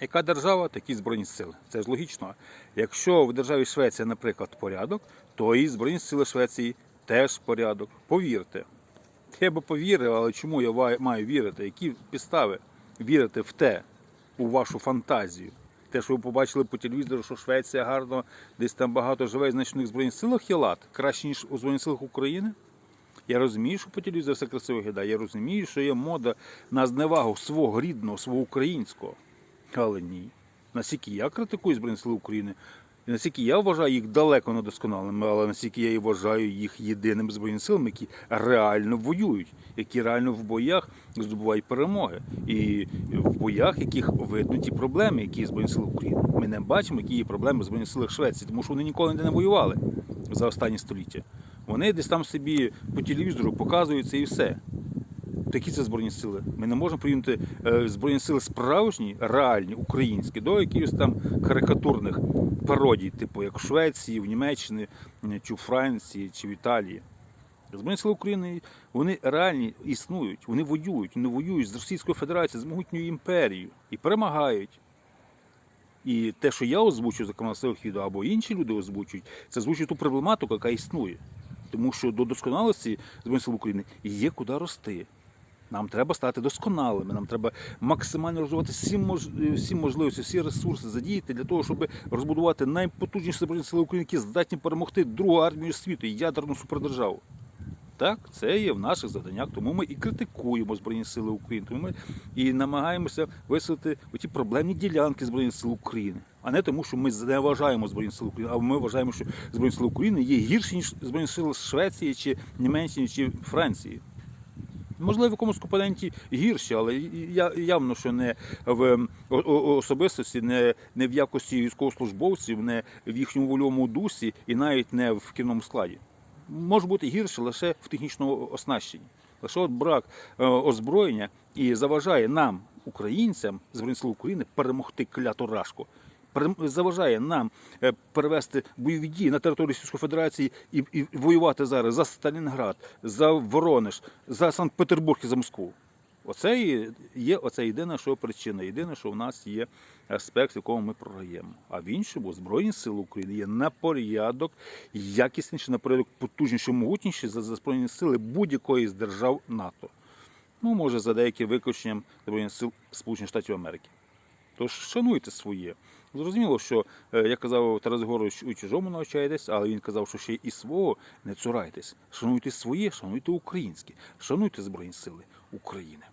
Яка держава, такі збройні сили. Це ж логічно. Якщо в державі Швеція, наприклад, порядок, то і збройні сили Швеції теж порядок. Повірте. Я би повірив, але чому я маю вірити? Які підстави вірити в те, у вашу фантазію? Те, що ви побачили по телевізору, що Швеція гарно, десь там багато живе, значить у Збройних силах є лад, краще, ніж у Збройних силах України. Я розумію, що по телевізору все красиво виглядає. Я розумію, що є мода на зневагу свого рідного, свого українського. Але ні. Наскільки я критикую Збройні Сили України, і наскільки я вважаю їх далеко недосконалими, але наскільки я і вважаю їх єдиними збройними силами, які реально воюють, які реально в боях здобувають перемоги. І в боях, яких видно ті проблеми, які є Збройні Сили України. Ми не бачимо, які є проблеми в Збройних силах Швеції, тому що вони ніколи не воювали за останні століття. Вони десь там собі по телевізору показуються і все. Такі це збройні сили. Ми не можемо порівняти е, збройні сили справжні, реальні, українські, до якихось там карикатурних пародій, типу як в Швеції, в Німеччині, е, чи в Франції, чи в Італії. Збройні сили України вони реальні існують, вони воюють, вони воюють з Російською Федерацією, з могутньою імперією і перемагають. І те, що я озвучую, зокрема на своїх відео, або інші люди озвучують, це озвучує ту проблематику, яка існує. Тому що до досконалості Збройних сил України є куди рости. Нам треба стати досконалими, нам треба максимально розвивати всі, мож... всі можливості, всі ресурси задіяти для того, щоб розбудувати найпотужніші збройні сили України, які здатні перемогти другу армію світу ядерну супердержаву. Так, це є в наших завданнях, тому ми і критикуємо Збройні Сили України, тому ми і намагаємося висвітлити ті проблемні ділянки Збройних сил України, а не тому, що ми не вважаємо Збройні Сили України, а ми вважаємо, що Збройні Сили України є гірші, ніж Збройні Сили Швеції чи Німеччини чи Франції. Можливо, в якомусь компоненті гірші, але я явно, що не в особистості, не, не в якості військовослужбовців, не в їхньому вольовому дусі і навіть не в кінному складі. Може бути гірше лише в технічному оснащенні. Лише от брак е, озброєння і заважає нам, українцям, Збройних сил України, перемогти кляту рашку. Заважає нам е, перевести бойові дії на територію Російської Федерації і, і воювати зараз за Сталінград, за Воронеж, за Санкт-Петербург і за Москву. Оце є оце єдина, що причина. Єдине, що в нас є аспект, в якому ми програємо. А в іншому Збройні Сили України є на порядок якісніші, на порядок потужніші, могутніші за Збройні сили будь-якої з держав НАТО. Ну, може, за деяким виключенням Збройних сил Сполучених Штатів Америки. Тож шануйте своє. Зрозуміло, що, я казав Тарас Горович, у чужому навчаєтесь, але він казав, що ще і свого не цурайтесь. Шануйте своє, шануйте українське, шануйте Збройні Сили України.